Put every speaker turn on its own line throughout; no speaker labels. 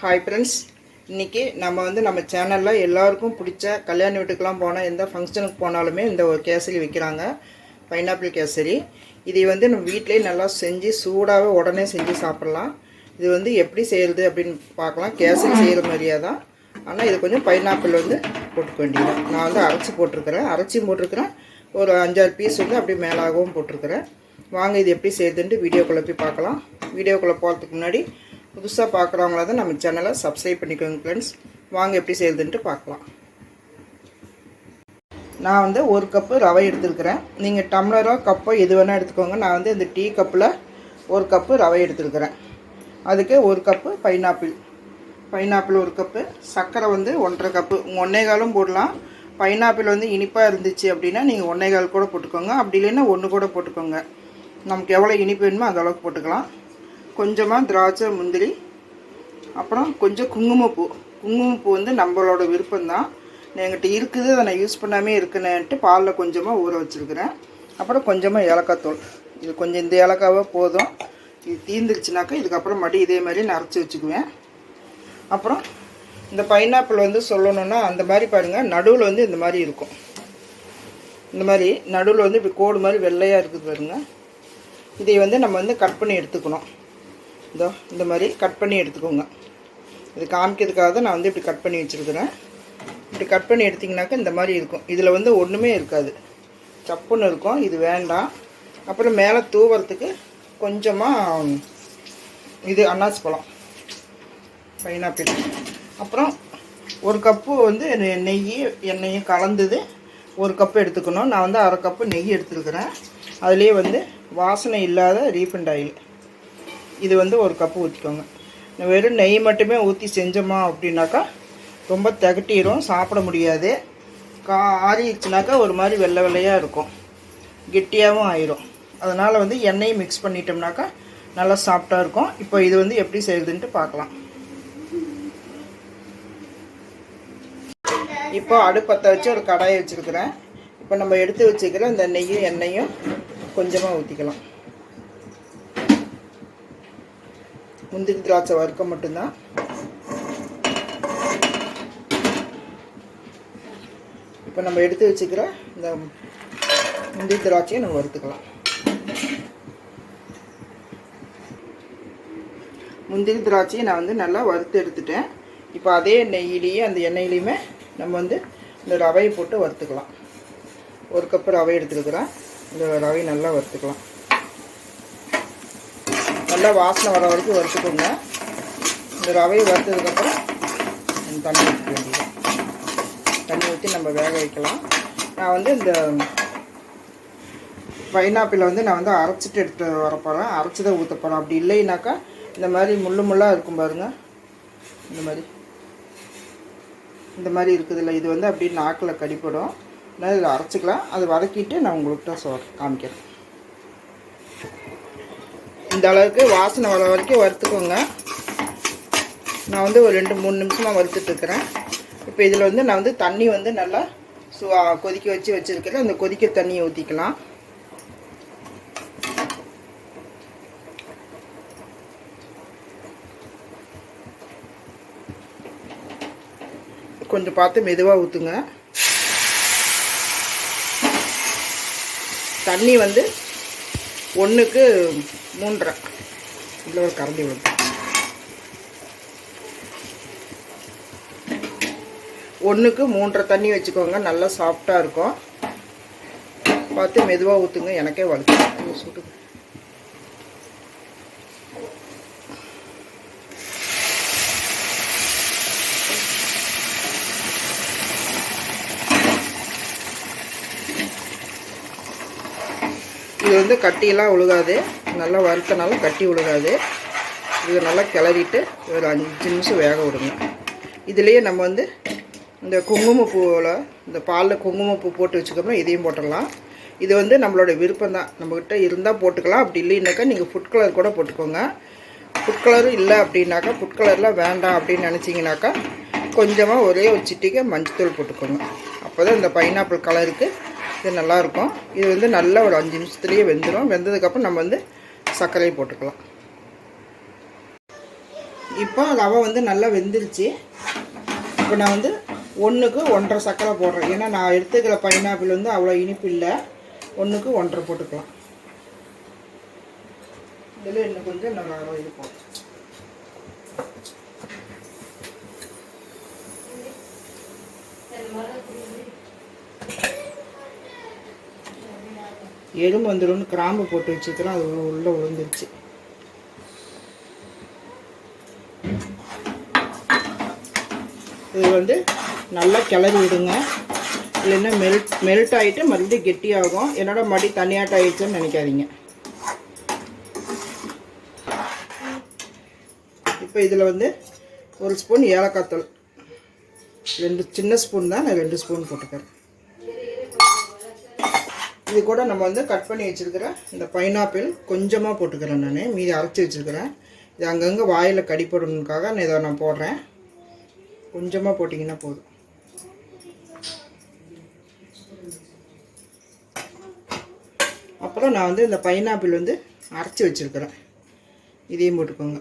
Hi friends இன்றைக்கி நம்ம வந்து நம்ம சேனலில் எல்லாருக்கும் பிடிச்ச கல்யாண வீட்டுக்கெலாம் போனால் எந்த ஃபங்க்ஷனுக்கு போனாலுமே இந்த ஒரு கேசரி விற்கிறாங்க பைனாப்பிள் கேசரி. இதை வந்து நம்ம வீட்டிலேயே நல்லா செஞ்சு சூடாகவே உடனே செஞ்சு சாப்பிட்லாம். இது வந்து எப்படி செய்கிறது அப்படின்னு பார்க்கலாம். கேசரி செய்கிற மாதிரியே தான் ஆனால் இது கொஞ்சம் பைனாப்பிள் வந்து போட்டுக்க வேண்டியது. நான் வந்து அரைச்சி போட்டிருக்கிறேன். அரைச்சியும் போட்டிருக்கிறேன். ஒரு அஞ்சாறு பீஸ் வந்து அப்படியே மேலாகவும் போட்டிருக்கிறேன். வாங்க இது எப்படி செய்யுதுன்ட்டு வீடியோக்குள்ளே போய் பார்க்கலாம். வீடியோக்குள்ளே போகிறதுக்கு முன்னாடி புதுசாக பார்க்குறவங்கள தான் நம்ம சேனலை சப்ஸ்கிரைப் பண்ணிக்கோங்க ஃப்ரெண்ட்ஸ் வாங்க எப்படி செய்யுதுன்ட்டு பார்க்கலாம். நான் வந்து ஒரு கப்பு ரவை எடுத்துருக்கிறேன். நீங்கள் டம்ளரோ கப்போ எது வேணால் எடுத்துக்கோங்க. நான் வந்து இந்த டீ கப்பில் ஒரு கப்பு ரவை எடுத்துருக்கிறேன். அதுக்கு ஒரு கப்பு பைனாப்பிள் பைனாப்பிள் ஒரு கப்பு சர்க்கரை வந்து ஒன்றரை கப்பு ஒன்றே காலும் போடலாம். பைனாப்பிள் வந்து இனிப்பாக இருந்துச்சு அப்படின்னா நீங்கள் ஒன்றே கால் கூட போட்டுக்கோங்க. அப்படி இல்லைன்னா ஒன்று கூட போட்டுக்கோங்க. நமக்கு எவ்வளோ இனிப்பு வேணுமோ அந்த அளவுக்கு போட்டுக்கலாம். கொஞ்சமாக திராட்சை முந்திரி அப்புறம் கொஞ்சம் குங்குமப்பூ. குங்குமப்பூ வந்து நம்மளோட விருப்பம்தான். என்கிட்ட இருக்குது அதை நான் யூஸ் பண்ணாமே இருக்குனேன்ட்டு பாலில் கொஞ்சமாக ஊற வச்சுருக்கிறேன். அப்புறம் கொஞ்சமாக ஏலக்காய் தூள். இது கொஞ்சம் இந்த ஏலக்காவே போதும். இது தீந்துருச்சுனாக்கா இதுக்கப்புறம் மடி இதே மாதிரி நான் வச்சுக்குவேன். அப்புறம் இந்த பைனாப்பிள் வந்து சொல்லணுன்னா அந்த மாதிரி பாருங்கள் நடுவில் வந்து இந்த மாதிரி இருக்கும். இந்த மாதிரி நடுவில் வந்து இப்படி கோடு மாதிரி வெள்ளையாக இருக்குது பாருங்க. இதை வந்து நம்ம வந்து கட் பண்ணி எடுத்துக்கணும். இதோ இந்த மாதிரி கட் பண்ணி எடுத்துக்கோங்க. இது காமிக்கிறதுக்காக தான் நான் வந்து இப்படி கட் பண்ணி வச்சுருக்குறேன். இப்படி கட் பண்ணி எடுத்திங்கனாக்கா இந்த மாதிரி இருக்கும். இதில் வந்து ஒன்றுமே இருக்காது. சப்புன்னு இருக்கும். இது வேண்டாம். அப்புறம் மேலே தூவறதுக்கு கொஞ்சமாக இது அன்னாசி பழம். பைனாப்பிள். அப்புறம் ஒரு கப்பு வந்து நெய் எண்ணெயும் கலந்தது ஒரு கப்பு எடுத்துக்கணும். நான் வந்து அரை கப்பு நெய் எடுத்துருக்குறேன். அதுலேயே வந்து வாசனை இல்லாத ரீஃபண்ட் ஆயில். இது வந்து ஒரு கப்பு ஊற்றிக்கோங்க வெறும் நெய் மட்டுமே ஊற்றி செஞ்சோமா அப்படின்னாக்கா ரொம்ப திகட்டிடும் சாப்பிட முடியாது. கா ஆறிச்சுனாக்கா ஒரு மாதிரி வெள்ளை வெள்ளையாக இருக்கும். கெட்டியாகவும் ஆயிரும். அதனால் வந்து எண்ணெயை மிக்ஸ் பண்ணிட்டோம்னாக்கா நல்லா சாஃப்டாக இருக்கும். இப்போ இது வந்து எப்படி செய்யுதுன்ட்டு பார்க்கலாம். இப்போ அடுப்பத்தை வச்சு ஒரு கடாயை வச்சுருக்கிறேன். இப்போ நம்ம எடுத்து வச்சுக்கிற இந்த நெய்யும் எண்ணெயும் கொஞ்சமாக ஊற்றிக்கலாம் முந்திரி திராட்சை வறுக்க மட்டும்தான். இப்போ நம்ம எடுத்து வச்சுக்கிற இந்த முந்திரி திராட்சையை நம்ம வறுத்துக்கலாம். முந்திரி திராட்சையை நான் வந்து நல்லா வறுத்து எடுத்துட்டேன். இப்போ அதே நெய்யிலேயே அந்த எண்ணெயிலையுமே நம்ம வந்து இந்த ரவையை போட்டு வறுத்துக்கலாம். ஒரு கப்பு ரவை எடுத்துருக்குறேன். இந்த ரவை நல்லா வறுத்துக்கலாம். நல்லா வாசனை வர வரைக்கும் வறுத்துக்கோங்க. இந்த ரவையை வறுத்ததுக்கப்புறம் தண்ணி ஊற்ற வேண்டியது. தண்ணி ஊற்றி நம்ம வேக வைக்கலாம். நான் வந்து இந்த பைனாப்பிளை வந்து நான் வந்து அரைச்சிட்டு எடுத்து வர போகிறேன் அரைச்சி தான் ஊற்ற போகிறேன் அப்படி இல்லைனாக்கா இந்த மாதிரி முள்ளு முள்ளாக இருக்கும் பாருங்க. இந்த மாதிரி. இந்த மாதிரி இருக்குதுல்ல. இது வந்து அப்படியே நாக்கில் கடிப்படும் அதனால் இதில் அரைச்சிக்கலாம். அதை வதக்கிட்டு நான் உங்கள்கிட்ட சொ காமிக்கிறேன். இந்த அளவுக்கு வாசனை வர வரைக்கும் வறுத்துக்கோங்க. நான் வந்து ஒரு ரெண்டு மூணு நிமிஷமாக வறுத்துட்ருக்கிறேன் இப்போ இதில் வந்து நான் வந்து தண்ணி வந்து நல்லா சு கொதிக்க வச்சு வச்சுருக்கிறேன். அந்த கொதிக்க தண்ணியை ஊற்றிக்கலாம் கொஞ்சம் பார்த்து மெதுவாக ஊற்றுங்க தண்ணி வந்து ஒன்றுக்கு மூன்றரை. இதில் ஒரு கரண்டி வரும். ஒன்றுக்கு மூன்றரை தண்ணி வச்சுக்கோங்க. நல்லா சாஃப்டாக இருக்கும். பார்த்து மெதுவாக ஊற்றுங்க எனக்கே வலிச்சு சுட்டுது இது வந்து கட்டியெல்லாம் விழுகாது நல்லா வறுத்தனால கட்டி விழுகாது இதை நல்லா கிளறிட்டு ஒரு அஞ்சு நிமிஷம் வேக விடுங்க. இதுலேயே நம்ம வந்து இந்த குங்குமப்பூவில் இந்த பாலில் குங்குமப்பூ போட்டு வச்சுக்கோம்னா இதையும் போட்டுடலாம். இது வந்து நம்மளோட விருப்பம் தான். நம்மக்கிட்ட இருந்தால் போட்டுக்கலாம். அப்படி இல்லைனாக்கா நீங்கள் ஃபுட் கலர் கூட போட்டுக்கோங்க. ஃபுட் கலரும் இல்லை அப்படின்னாக்கா ஃபுட் கலர்லாம் வேண்டாம் அப்படின்னு நினச்சிங்கனாக்கா கொஞ்சமாக ஒரே ஒரு சிட்டிக்கு மஞ்சத்தூள் போட்டுக்கோங்க. அப்போ தான் இந்த பைனாப்பிள் கலருக்கு இது நல்லாயிருக்கும். இது வந்து நல்லா ஒரு அஞ்சு நிமிஷத்துலேயே வெந்துடும் வெந்ததுக்கப்புறம் நம்ம வந்து சர்க்கரையை போட்டுக்கலாம். இப்போ ரவை வந்து நல்லா வெந்துருச்சு. இப்போ நான் வந்து ஒன்றுக்கு ஒன்றரை சர்க்கரை போடுறேன். ஏன்னா நான் எடுத்துக்கிற பைனாப்பிள் வந்து அவ்வளோ இனிப்பு இல்லை. ஒன்றுக்கு ஒன்றரை போட்டுக்கலாம். இதில் இன்னும் கொஞ்சம் நல்லா இருக்கும் Thank you. எறும்பு வந்துடும் கிராம்பு போட்டு வச்சுக்கிறோம் அது உள்ளே விழுந்துருச்சு. இது வந்து நல்லா கிளறி விடுங்க. இல்லைன்னா மெல்ட் மெல்ட் ஆகிட்டு மறுபடியும் கெட்டியாகும். என்னோட மடி தனியாட்டம் ஆயிடுச்சுன்னு நினைக்காதீங்க. இப்போ இதில் வந்து ஒரு ஸ்பூன் ஏலக்காய் தூள். ரெண்டு சின்ன ஸ்பூன் தான் நான் ரெண்டு ஸ்பூன் போட்டுக்கிறேன். இது கூட நம்ம வந்து கட் பண்ணி வச்சுருக்கிற இந்த பைனாப்பிள் கொஞ்சமாக போட்டுக்கிறேன் நான். மீதி அரைச்சி வச்சுருக்கிறேன். இது அங்கங்கே வாயில் கடிப்படணுக்காக நான் இதை நான் போடுறேன். கொஞ்சமாக போட்டிங்கன்னா போதும். அப்புறம் நான் வந்து இந்த பைனாப்பிள் வந்து அரைச்சி வச்சுருக்கிறேன். இதையும் போட்டுக்கோங்க.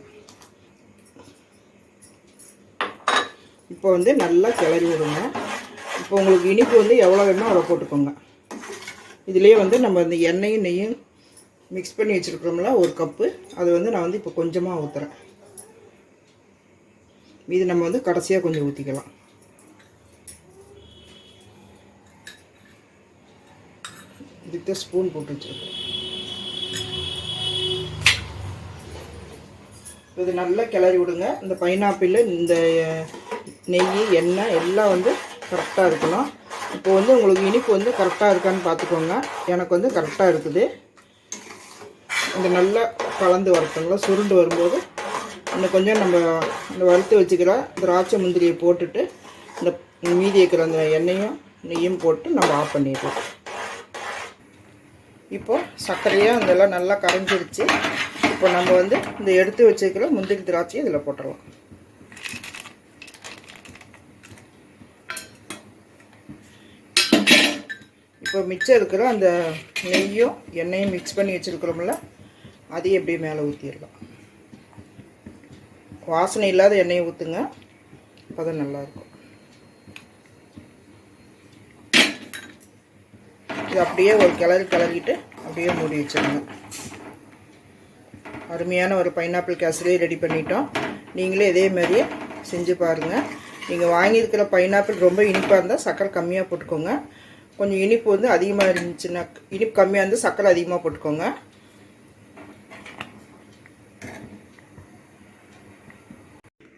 இப்போ வந்து நல்லா கிளறி விடுங்க. இப்போ உங்களுக்கு இனிப்பு வந்து எவ்வளோ வேணுமோ அவ்வளோ போட்டுக்கோங்க. இதுலேயே வந்து நம்ம இந்த எண்ணெயும் நெய்யும் மிக்ஸ் பண்ணி வச்சுருக்கிறோம்ல ஒரு கப்பு. அது வந்து நான் வந்து இப்போ கொஞ்சமாக ஊற்றுறேன் இது நம்ம வந்து கடைசியாக கொஞ்சம் ஊற்றிக்கலாம் இதுக்கு ஸ்பூன் போட்டு வச்சுருக்கோம் இது நல்லா கிளறி விடுங்க. இந்த பைனாப்பிள் இந்த நெய் எண்ணெய் எல்லாம் வந்து கரெக்டாக இருக்கணும். இப்போ வந்து உங்களுக்கு இனிப்பு வந்து கரெக்டாக இருக்கான்னு பார்த்துக்கோங்க. எனக்கு வந்து கரெக்டாக இருக்குது. இந்த நல்லா கலந்து வரட்டுங்களா? சுருண்டு வரும்போது இன்னும் கொஞ்சம் நம்ம இந்த வறுத்து வச்சுக்கிற திராட்சை முந்திரியை போட்டுட்டு இந்த மீதி இருக்கிற அந்த எண்ணெயும் நெய்யும் போட்டு நம்ம ஆஃப் பண்ணிடுறோம். இப்போது சர்க்கரையாக இதெல்லாம் நல்லா கரைஞ்சிருச்சு. இப்போ நம்ம வந்து இந்த எடுத்து வச்சுக்கிற முந்திரி திராட்சையை இதில் போட்டுடலாம். இப்போ மிச்சம் இருக்கிற அந்த நெய்யும் எண்ணெயும் மிக்ஸ் பண்ணி வச்சுருக்குறோம்ல அதையும் எப்படியும் மேலே ஊற்றிடலாம் வாசனை இல்லாத எண்ணெயை ஊற்றுங்க அப்போ தான் நல்லாயிருக்கும். இது அப்படியே ஒரு கிளறி கிளறிட்டு அப்படியே மூடி வச்சுருங்க. அருமையான ஒரு பைனாப்பிள் கேசரியே ரெடி பண்ணிட்டோம். நீங்களே இதே மாதிரியே செஞ்சு பாருங்கள் நீங்கள் வாங்கியிருக்கிற பைனாப்பிள் ரொம்ப இனிப்பாக இருந்தால் சக்கரை கம்மியாக போட்டுக்கோங்க. கொஞ்சம் இனிப்பு வந்து அதிகமாக இருந்துச்சுன்னா இனிப்பு கம்மியாக இருந்து சர்க்கரை அதிகமாக போட்டுக்கோங்க.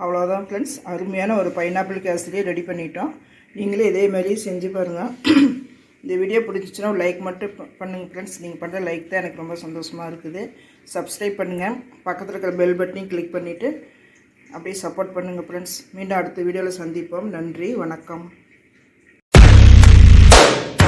அவ்வளோதான் ஃப்ரெண்ட்ஸ் அருமையான ஒரு பைனாப்பிள் கேசரியை ரெடி பண்ணிட்டோம். நீங்களே இதே மாதிரி செஞ்சு பாருங்கள் இந்த வீடியோ பிடிச்சிச்சின்னா லைக் மட்டும் பண்ணுங்கள் ஃப்ரெண்ட்ஸ் நீங்கள் பண்ணுற லைக் தான் எனக்கு ரொம்ப சந்தோஷமாக இருக்குது. சப்ஸ்கிரைப் பண்ணுங்கள் பக்கத்தில் இருக்கிற பெல் பட்டனையும் கிளிக் பண்ணிவிட்டு அப்படியே சப்போர்ட் பண்ணுங்கள் ஃப்ரெண்ட்ஸ் மீண்டும் அடுத்த வீடியோவில் சந்திப்போம். நன்றி. வணக்கம்.